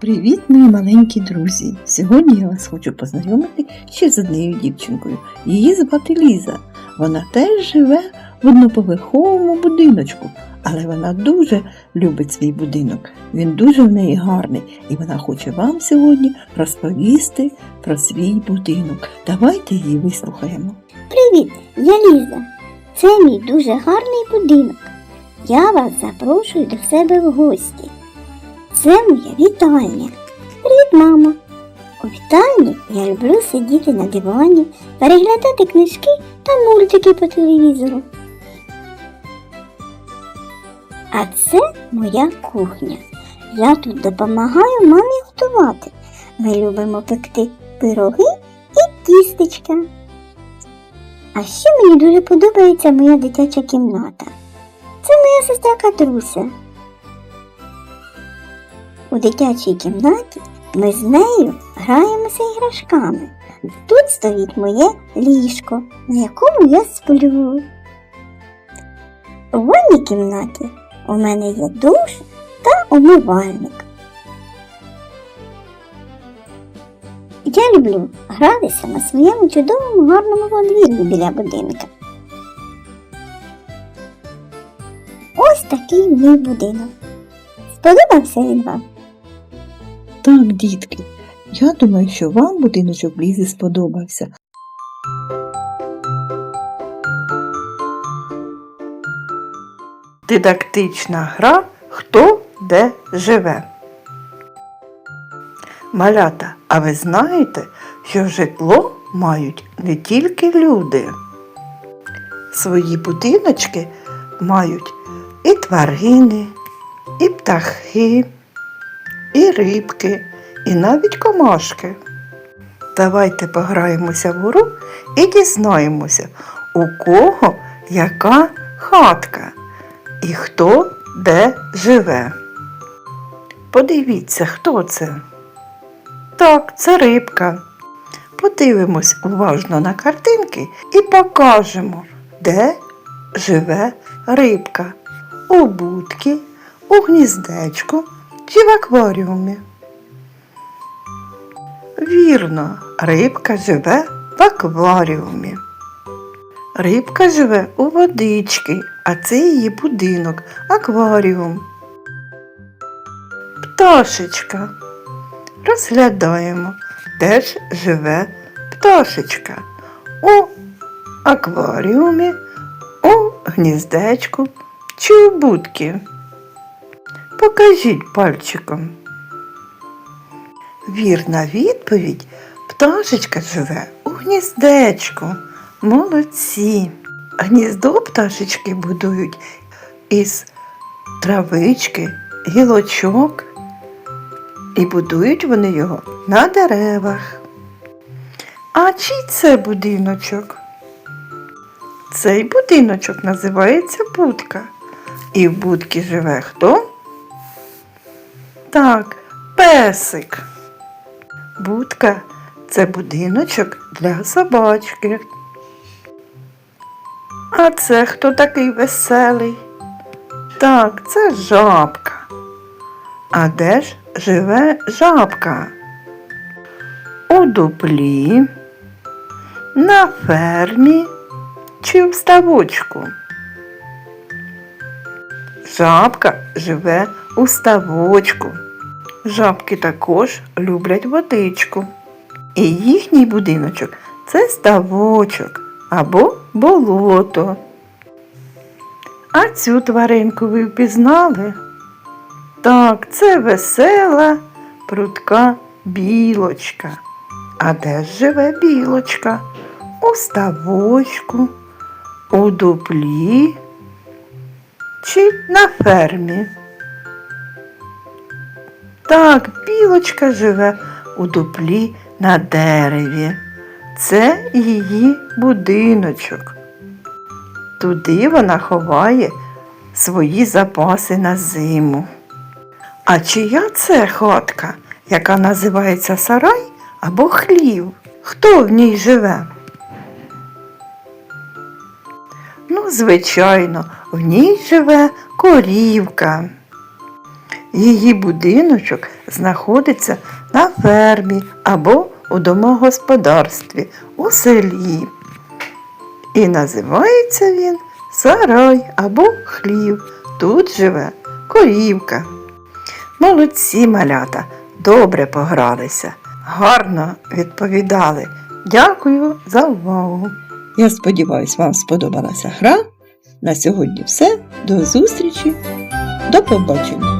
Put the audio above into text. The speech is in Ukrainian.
Привіт, мої маленькі друзі! Сьогодні я вас хочу познайомити ще з однією дівчинкою. Її звати Ліза. Вона теж живе в одноповерховому будиночку, але вона дуже любить свій будинок. Він дуже в неї гарний, і вона хоче вам сьогодні розповісти про свій будинок. Давайте її вислухаємо. Привіт, я Ліза. Це мій дуже гарний будинок. Я вас запрошую до себе в гості. Це моя вітальня. Привіт, мамо. У вітальні я люблю сидіти на дивані, переглядати книжки та мультики по телевізору. А це моя кухня. Я тут допомагаю мамі готувати. Ми любимо пекти пироги і тістечка. А ще мені дуже подобається моя дитяча кімната. Це моя сестра Катруся. У дитячій кімнаті ми з нею граємося іграшками. Тут стоїть моє ліжко, на якому я сплю. У ванній кімнаті у мене є душ та умивальник. Я люблю гратися на своєму чудовому гарному подвір'ї біля будинка. Ось такий мій будинок. Сподобався він вам? Так, дітки, я думаю, що вам будиночок Лізи сподобався. Дидактична гра Хто де живе. Малята, а ви знаєте, що житло мають не тільки люди. Свої будиночки мають і тварини, і птахи, і рибки, і навіть комашки. Давайте пограємося в гру і дізнаємося, у кого яка хатка і хто де живе. Подивіться, хто це. Так, це рибка. Подивимось уважно на картинки і покажемо, де живе рибка. У будці, у гніздечку чи в акваріумі. Вірно, рибка живе в акваріумі. Рибка живе у водички, а це її будинок, акваріум. Пташечка. Розглядаємо, де ж живе пташечка. У акваріумі, у гніздечку чи у будці. Покажіть пальчиком. Вірна відповідь пташечка живе у гніздечку. Молодці. Гніздо пташечки будують із травички, гілочок. І будують вони його на деревах. А чий це будиночок? Цей будиночок називається будка. І в будці живе хто? Так, песик. Будка це будиночок для собачки. А це хто такий веселий? Так, це жабка. А де ж живе жабка? У дуплі, на фермі чи в ставочку? Жабка живе у ставочку. Жабки також люблять водичку. І їхній будиночок це ставочок або болото. А цю тваринку ви впізнали? Так, це весела, прудка білочка. А де ж живе білочка? У ставочку, у дуплі чи на фермі? Так, білочка живе у дуплі на дереві. Це її будиночок. Туди вона ховає свої запаси на зиму. А чия це хатка, яка називається сарай або хлів? Хто в ній живе? Ну, звичайно, в ній живе корівка. Її будиночок знаходиться на фермі або у домогосподарстві у селі. І називається він сарай або хлів. Тут живе корівка. Молодці малята, добре погралися, гарно відповідали. Дякую за увагу. Я сподіваюся, вам сподобалася гра. На сьогодні все. До зустрічі. До побачення.